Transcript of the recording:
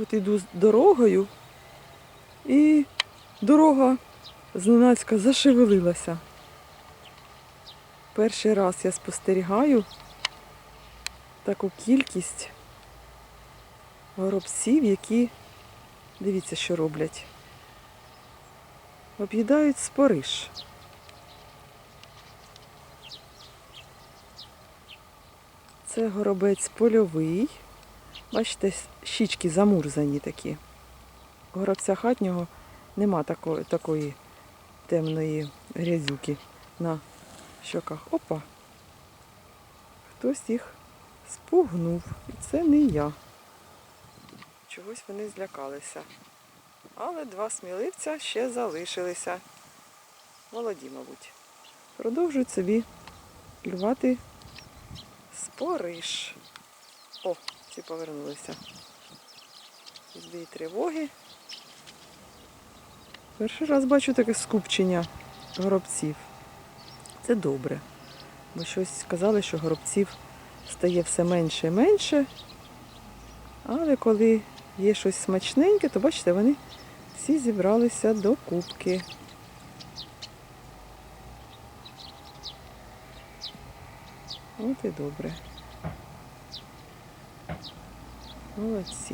От іду з дорогою, і дорога зненацька зашевелилася. Перший раз я спостерігаю таку кількість горобців, які, дивіться, що роблять. Об'їдають спориш. Це горобець польовий. Бачите, щічки замурзані такі. У горобця хатнього нема такої, такої темної грязюки на щоках. Опа. Хтось їх спугнув. І це не я. Чогось вони злякалися. Але два сміливця ще залишилися. Молоді, мабуть. Продовжують собі клювати спориш. О, ці повернулися. Дві тривоги. Перший раз бачу таке скупчення горобців. Це добре. Бо щось сказали, що горобців стає все менше і менше. Але коли є щось смачненьке, то бачите, вони всі зібралися до кубки. От і добре. Putz.